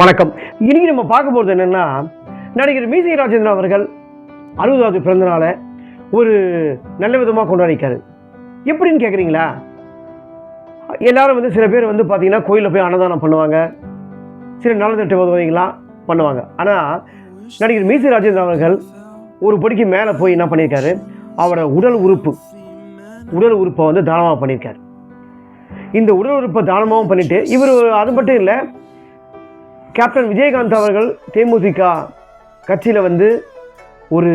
வணக்கம். இன்றைக்கி நம்ம பார்க்க போகிறது என்னென்னா நடிகர் மீசை ராஜேந்திரன் அவர்கள் அறுபதாவது பிறந்தநாளை ஒரு நல்ல விதமாக கொண்டாடிக்காரு எப்படின்னு கேட்குறீங்களா எல்லாரும் வந்து சில பேர் வந்து பார்த்திங்கன்னா கோயிலில் போய் அன்னதானம் பண்ணுவாங்க. சில நலத்திட்ட உதவிகள்லாம் பண்ணுவாங்க. ஆனால் நடிகர் மீசை ராஜேந்திரன் அவர்கள் ஒரு படிக்கு மேலே போய் என்ன பண்ணியிருக்காரு? அவரோட உடல் உறுப்பு உடல் உறுப்பை வந்து தானமாக பண்ணியிருக்காரு. இந்த உடல் உறுப்பை தானமாகவும் பண்ணிவிட்டு இவர் அது மட்டும் இல்லை கேப்டன் விஜயகாந்த் அவர்கள் தேமுதிக கட்சியில் வந்து ஒரு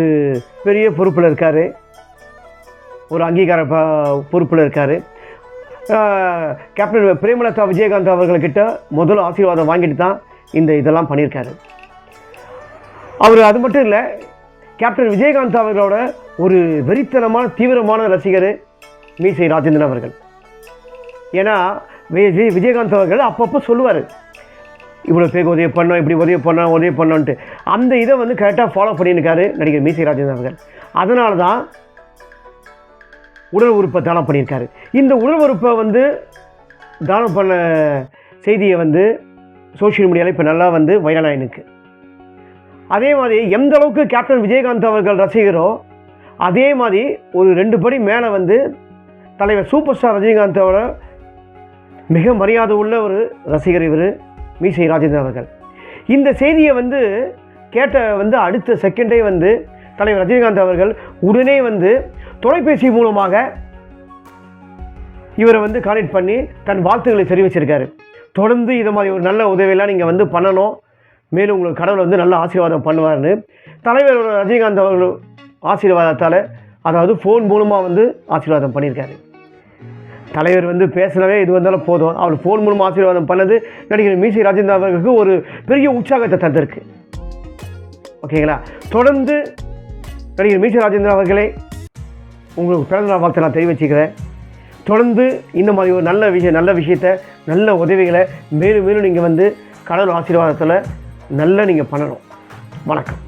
பெரிய பொறுப்பில் இருக்கார். ஒரு அங்கீகார பொறுப்பில் இருக்கார். கேப்டன் பிரேமலதா விஜயகாந்த் அவர்கள்கிட்ட முதல் ஆசீர்வாதம் வாங்கிட்டு தான் இந்த இதெல்லாம் பண்ணியிருக்காரு. அவர் அது மட்டும் இல்லை கேப்டன் விஜயகாந்த் அவர்களோட ஒரு வெறித்தனமான தீவிரமான ரசிகர் மீசை ராஜேந்திரன் அவர்கள். ஏன்னா விஜய் விஜயகாந்த் அவர்கள் அப்பப்போ சொல்லுவார் இவ்வளோ பேருக்கு உதவி பண்ணோம் இப்படி உதவி பண்ணோம் உதவி பண்ணோன்ட்டு அந்த இதை வந்து கரெக்டாக ஃபாலோ பண்ணியிருக்காரு நடிகர் மீசை ராஜேந்திரன் அவர்கள். அதனால தான் உடல் உறுப்பை தானம் பண்ணியிருக்காரு. இந்த உடல் உறுப்பை வந்து தானம் பண்ண செய்தியை வந்து சோஷியல் மீடியாவில் இப்போ நல்லா வந்து வைரலாக அதே மாதிரி எந்த அளவுக்கு கேப்டன் விஜயகாந்த் அவர்கள் ரசிகரோ அதே மாதிரி ஒரு ரெண்டு படி மேலே வந்து தலைவர் சூப்பர் ஸ்டார் ரஜினிகாந்தோட மிக மரியாதை உள்ள ஒரு ரசிகர் இவர். மீசை ராஜேந்திரன் அவர்கள். இந்த செய்தியை வந்து கேட்ட வந்து அடுத்த செகண்டே வந்து தலைவர் ரஜினிகாந்த் அவர்கள் உடனே வந்து தொலைபேசி மூலமாக இவரை வந்து கான்டெக்ட் பண்ணி தன் வாழ்த்துக்களை தெரிவிச்சிருக்காரு. தொடர்ந்து இது மாதிரி ஒரு நல்ல உதவியெல்லாம் நீங்கள் வந்து பண்ணணும். மேலும் உங்களுக்கு கடவுள் வந்து நல்ல ஆசீர்வாதம் பண்ணுவார்னு தலைவர் ரஜினிகாந்த் அவர்கள் ஆசீர்வாதத்தால் அதாவது ஃபோன் மூலமாக வந்து ஆசீர்வாதம் பண்ணியிருக்காரு. தலைவர் வந்து பேசினவே இது வந்தாலும் போதும். அவர் ஃபோன் மூலமாக ஆசீர்வாதம் பண்ணது நடிகர் மீசி ராஜேந்திர அவர்களுக்கு ஒரு பெரிய உற்சாகத்தை தந்திருக்கு. ஓகேங்களா? தொடர்ந்து நடிகர் மீசி ராஜேந்திரா அவர்களே உங்களுக்கு பிறந்தநாள் வாழ்த்து நான் தெரிவிச்சுக்கிறேன். தொடர்ந்து இந்த மாதிரி ஒரு நல்ல விஷயம் நல்ல விஷயத்த நல்ல உதவிகளை மேலும் மேலும் நீங்கள் வந்து கடவுள் ஆசீர்வாதத்தில் நல்லா நீங்கள் பண்ணணும். வணக்கம்.